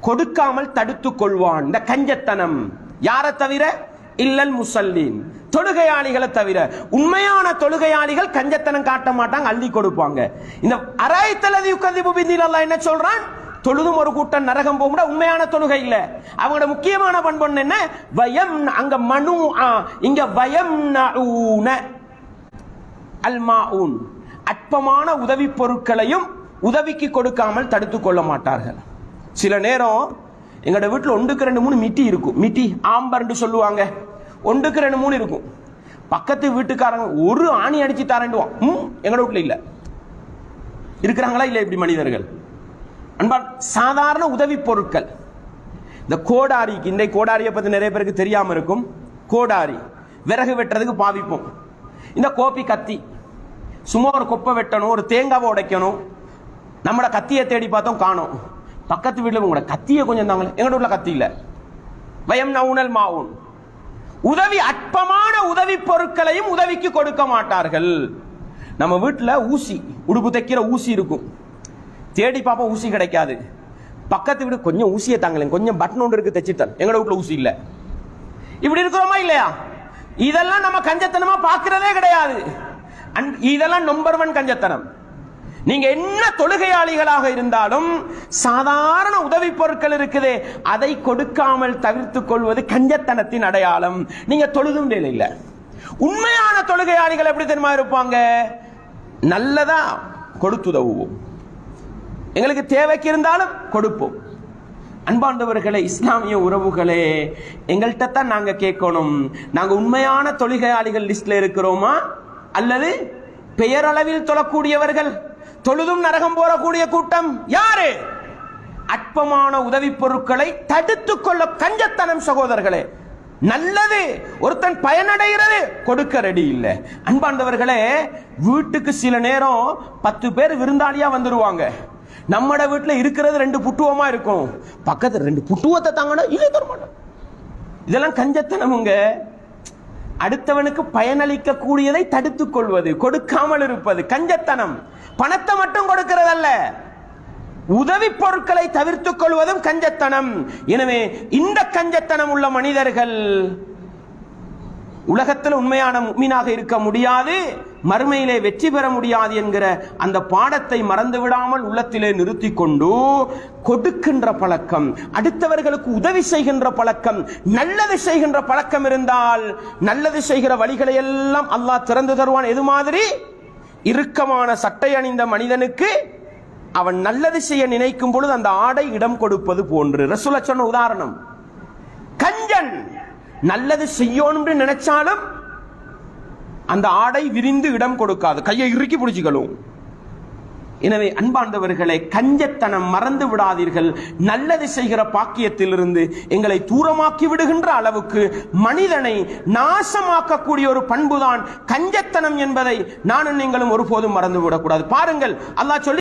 கொடுக்காமல் தடுத்துக் கொள்வான். இந்த கஞ்சத்தனம். யாரை தவிர? இல்லல் முசல்லீன். தொழுகையாளிகளை தவிர. உண்மையான தொழுகையாளிகள் கஞ்சத்தனம் காட்ட மாட்டாங்க அள்ளி கொடுப்பாங்க. இந்த அராய்த்தலதி உட்காந்து புபிந்தில் அல்லாஹ் என்ன சொல்றான்? தொழுதும் ஒரு கூட்டம் நரகம் போகும்னா உண்மையான தொழுகை இல்ல. அவங்களோட முக்கியமான பண்பு என்ன? வயம் அங்க மனு இங்க வயம் அல்மாஊன் அற்பமான உதவி பொருட்களையும் உதவிக்கு கொடுக்காமல் தடுத்துக் கொள்ள மாட்டார்கள். சில நேரம் எங்களோட வீட்டில் ஒன்றுக்கு ரெண்டு மூணு மிட்டி இருக்கும். மிட்டி ஆம்பர்ன்னு சொல்லுவாங்க. ஒன்றுக்கு ரெண்டு மூணு இருக்கும். பக்கத்து வீட்டுக்காரங்க ஒரு ஆணி அடிச்சு தரண்டுவான் ம் எங்களோட வீட்டில் இல்லை. இருக்கிறாங்களா இல்லை இப்படி மனிதர்கள்? அன்பான் சாதாரண உதவி பொருட்கள். இந்த கோடாரிக்கு இந்த கோடாரியை பற்றி நிறைய பேருக்கு தெரியாமல் இருக்கும். கோடாரி விறகு வெட்டுறதுக்கு பாவிப்போம். இந்த கோப்பி கத்தி சும்மா ஒரு கொப்பை வெட்டணும் ஒரு தேங்காவை உடைக்கணும். நம்மளோட கத்தியை தேடி பார்த்தோம் காணோம். பக்கத்து வீட்டில் உங்களோட கத்தியை கொஞ்சம் தாங்களே எங்கட வீட்டில் கத்தி இல்லை. வயம் நவுனல் மாவுன். உதவி அற்பமான உதவி பொருட்களையும் உதவிக்கு கொடுக்க மாட்டார்கள். நம்ம வீட்டில் ஊசி உடுப்பு தைக்கிற ஊசி இருக்கும். தேடி பார்ப்போம் ஊசி கிடைக்காது. பக்கத்து வீடு கொஞ்சம் ஊசியை தாங்களேன் கொஞ்சம் பட்டன் ஒன்று இருக்கு தைச்சிட்டான். எங்களோட வீட்டில் ஊசி இல்லை. இப்படி இருக்கிறோமா இல்லையா? இதெல்லாம் நம்ம கஞ்சத்தனமா பார்க்கிறதே கிடையாது. அண்ட் இதெல்லாம் நம்பர் ஒன் கஞ்சத்தனம். நீங்க என்ன தொழுகையாளிகளாக இருந்தாலும் சாதாரண உதவி பொருட்கள் இருக்குது அதை கொடுக்காமல் தவிர்த்துக் கொள்வது கஞ்சத்தனத்தின் அடையாளம். நீங்க தொழுதும் வேலை இல்ல. உண்மையான தொழுகையாளிகள் எப்படி தெரியுமா இருப்பாங்க? நல்லதா கொடுத்துதவுவோம். எங்களுக்கு தேவைக்கு இருந்தாலும் கொடுப்போம். அன்பாண்டவர்களே இஸ்லாமிய உறவுகளே எங்கள்கிட்ட தான் நாங்க கேட்கணும். நாங்க உண்மையான தொழுகையாளிகள் லிஸ்ட்ல இருக்கிறோமா? அல்லது பெயரளவில் தொழக்கூடியவர்கள்? தொழுதும் நரகம் போறக்கூடிய கூட்டம் யாரு? அற்பமான உதவி பொருட்களை தடுத்துக் கொள்ள கஞ்சத்தனம் சகோதரர்களே. நல்லது. ஒருத்தன் பயனடைகிறது. கொடுக்க ரெடி இல்ல. அன்பாண்டவர்களே வீட்டுக்கு சில நேரம் பத்து பேர் விருந்தாளியா வந்துருவாங்க. நம்மட வீட்டில் இருக்கிறது ரெண்டு புட்டுவமா இருக்கும். பக்கத்தில் ரெண்டு புட்டுவத்தை தாங்கன்னா இல்லை தர மாட்டோம் இதெல்லாம் கஞ்சத்தனமுங்க. அடுத்தவனுக்கு பயனளிக்க கூடியதை தடுத்துக் கொள்வது கொடுக்காமல் இருப்பது கஞ்சத்தனம். பணத்தை மட்டும் கொடுக்கிறதல்ல. உதவி பொருட்களை தவிர்த்துக் கொள்வதும் கஞ்சத்தனம். எனவே இந்த கஞ்சத்தனம் உள்ள மனிதர்கள் உலகத்தில் உண்மையான மீனாக இருக்க முடியாது. மறுமையிலே வெற்றி பெற முடியாது என்கிற அந்த பாடத்தை மறந்து விடாமல் உள்ளத்திலே நிறுத்தி கொண்டு கொடுக்கின்ற பழக்கம் அடுத்தவர்களுக்கு உதவி செய்கின்ற பழக்கம் நல்லது செய்கின்ற பழக்கம் இருந்தால் நல்லது செய்கிற வழிகளை எல்லாம் அல்லாஹ் திறந்து தருவான். எது மாதிரி? இறுக்கமான சட்டை அணிந்த மனிதனுக்கு அவன் நல்லது செய்ய நினைக்கும் பொழுது அந்த ஆடை இடம் கொடுப்பது போன்று. ரசுல சொன்ன உதாரணம் கஞ்சன் நல்லது செய்யணும் நினைச்சாலும் அந்த ஆடை விரிந்து இடம் கொடுக்காது. கையை இறுக்கி பிடிச்சிக்கலும் எனவே அன்பார்ந்தவர்களை கஞ்சத்தனம் மறந்து விடாதீர்கள். நல்லது செய்கிற பாக்கியத்திலிருந்து எங்களை தூரமாக்கி விடுகின்ற அளவுக்கு மனிதனை நாசமாக்கக்கூடிய ஒரு பண்புதான் கஞ்சத்தனம் என்பதை நானும் நீங்களும் ஒருபோதும் மறந்து விடக்கூடாது. பாருங்கள் அல்லாஹ் சொல்லி